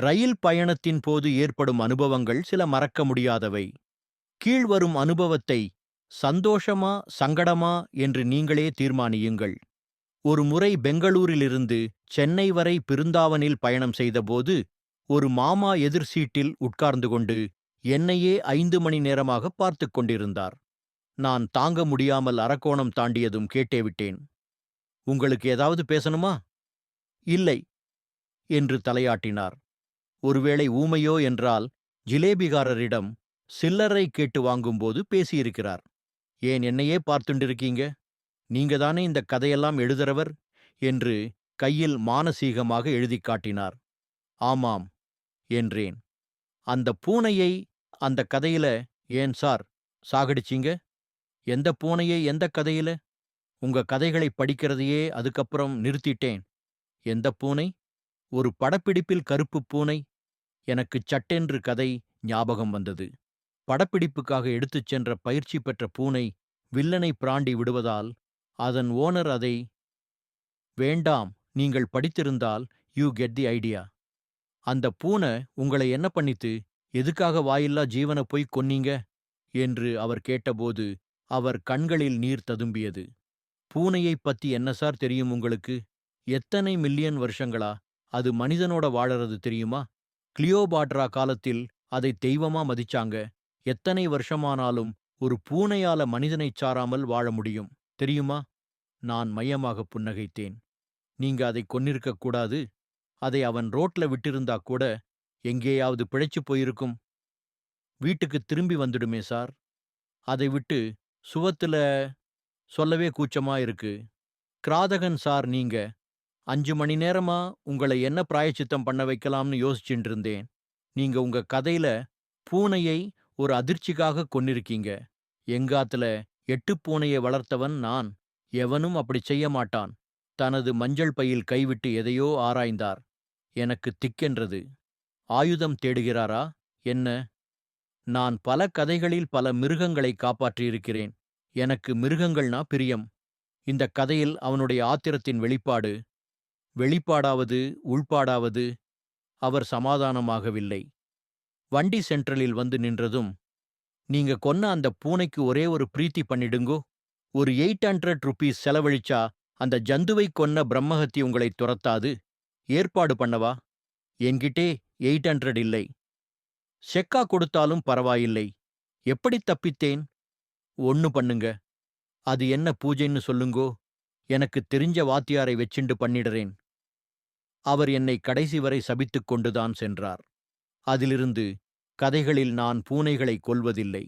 ரயில் பயணத்தின் போது ஏற்படும் அனுபவங்கள் சில மறக்க முடியாதவை. கீழ்வரும் அனுபவத்தை சந்தோஷமா சங்கடமா? என்று நீங்களே தீர்மானியுங்கள். ஒரு முறை பெங்களூரிலிருந்து சென்னை வரை பிருந்தாவனில் பயணம் செய்தபோது ஒரு மாமா எதிர் சீட்டில் உட்கார்ந்து கொண்டு என்னையே ஐந்து மணி நேரமாக பார்த்துக் கொண்டிருந்தார். நான் தாங்க முடியாமல் அரக்கோணம் தாண்டியதும் கேட்டே விட்டேன். உங்களுக்கு ஏதாவது பேசணுமா? இல்லை என்று தலையாட்டினார். ஒருவேளை ஊமையோ என்றால் ஜிலேபிகாரரிடம் சில்லறை கேட்டு வாங்கும்போது பேசியிருக்கிறார். ஏன் என்னையே பார்த்துண்டிருக்கீங்க? நீங்க தானே இந்த கதையெல்லாம் எழுதுறவர்? என்று கையில் மானசீகமாக எழுதிக் காட்டினார். ஆமாம் என்றேன். அந்த பூனையை அந்த கதையில ஏன் சார் சாகடிச்சீங்க? எந்த பூனையை எந்த கதையில? உங்க கதைகளை படிக்கிறதையே அதுக்கப்புறம் நிறுத்திட்டேன். எந்த பூனை? ஒரு படப்பிடிப்பில் கருப்பு பூனை. எனக்குச் சட்டென்று கதை ஞாபகம் வந்தது. படப்பிடிப்புக்காக எடுத்துச் சென்ற பயிற்சி பெற்ற பூனை வில்லனை பிராண்டி விடுவதால் அதன் ஓனர் அதை வேண்டாம் நீங்கள் படித்திருந்தால் யூ கெட் தி ஐடியா. அந்த பூனை உங்களை என்ன பண்ணித்து? எதுக்காக வாயில்லா ஜீவனை போய் கொன்னீங்க? என்று அவர் கேட்டபோது அவர் கண்களில் நீர் ததும்பியது. பூனையைப் பத்தி என்ன சார் தெரியும் உங்களுக்கு? எத்தனை மில்லியன் வருஷங்களா? அது மனிதனோட வாழறது தெரியுமா? கிளியோபாட்ரா காலத்தில் அதை தெய்வமா மதிச்சாங்க. எத்தனை வருஷமானாலும் ஒரு பூனையால மனிதனைச் சாராமல் வாழ முடியும். தெரியுமா? நான் மையமாக புன்னகைத்தேன். நீங்க அதை கொன்னிருக்கக் கூடாது. அதை அவன் ரோட்ல விட்டிருந்தா கூட எங்கேயாவது பிழைச்சுப் போயிருக்கும். வீட்டுக்கு திரும்பி வந்துடுமே சார். அதை விட்டு சுவத்துல சொல்லவே கூச்சமா இருக்கு. கிராதகன் சார் நீங்க அஞ்சு மணி நேரமா உங்களை என்ன பிராயச்சித்தம் பண்ண வைக்கலாம்னு யோசிச்சுட்டு இருந்தேன் நீங்க உங்க கதையில பூனையை ஒரு அதிர்ச்சிக்காக கொன்னிருக்கீங்க. எங்காத்துல எட்டு பூனையை வளர்த்தவன் நான் எவனும் அப்படி செய்ய மாட்டான். தனது மஞ்சள் பையில் கைவிட்டு எதையோ ஆராய்ந்தார். எனக்கு திக்கென்றது. ஆயுதம் தேடுகிறாரா? என்ன? நான் பல கதைகளில் பல மிருகங்களை காப்பாற்றியிருக்கிறேன். எனக்கு மிருகங்கள்னா பிரியம். இந்த கதையில் அவனுடைய ஆத்திரத்தின் வெளிப்பாடு வெளிப்பாடாவது உள்பாடாவது அவர் சமாதானமாகவில்லை. வண்டி சென்ட்ரலில் வந்து நின்றதும் நீங்க கொன்ன அந்த பூனைக்கு ஒரே ஒரு பிரீத்தி பண்ணிடுங்கோ. ஒரு எயிட் ஹண்ட்ரட் ருபீஸ் செலவழிச்சா அந்த ஜந்துவை கொன்ன பிரம்மஹத்தி உங்களை துரத்தாது. ஏற்பாடு பண்ணவா? என்கிட்டே எயிட் ஹண்ட்ரட் இல்லை. செக்கா கொடுத்தாலும் பரவாயில்லை. எப்படி தப்பித்தேன்? ஒன்னு பண்ணுங்க. அது என்ன பூஜைன்னு சொல்லுங்கோ. எனக்கு தெரிஞ்ச வாத்தியாரை வச்சிண்டு பண்ணிடுறேன். அவர் என்னை கடைசி வரை சபித்துக் கொண்டுதான் சென்றார். அதிலிருந்து கதைகளில் நான் பூனைகளை கொல்வதில்லை.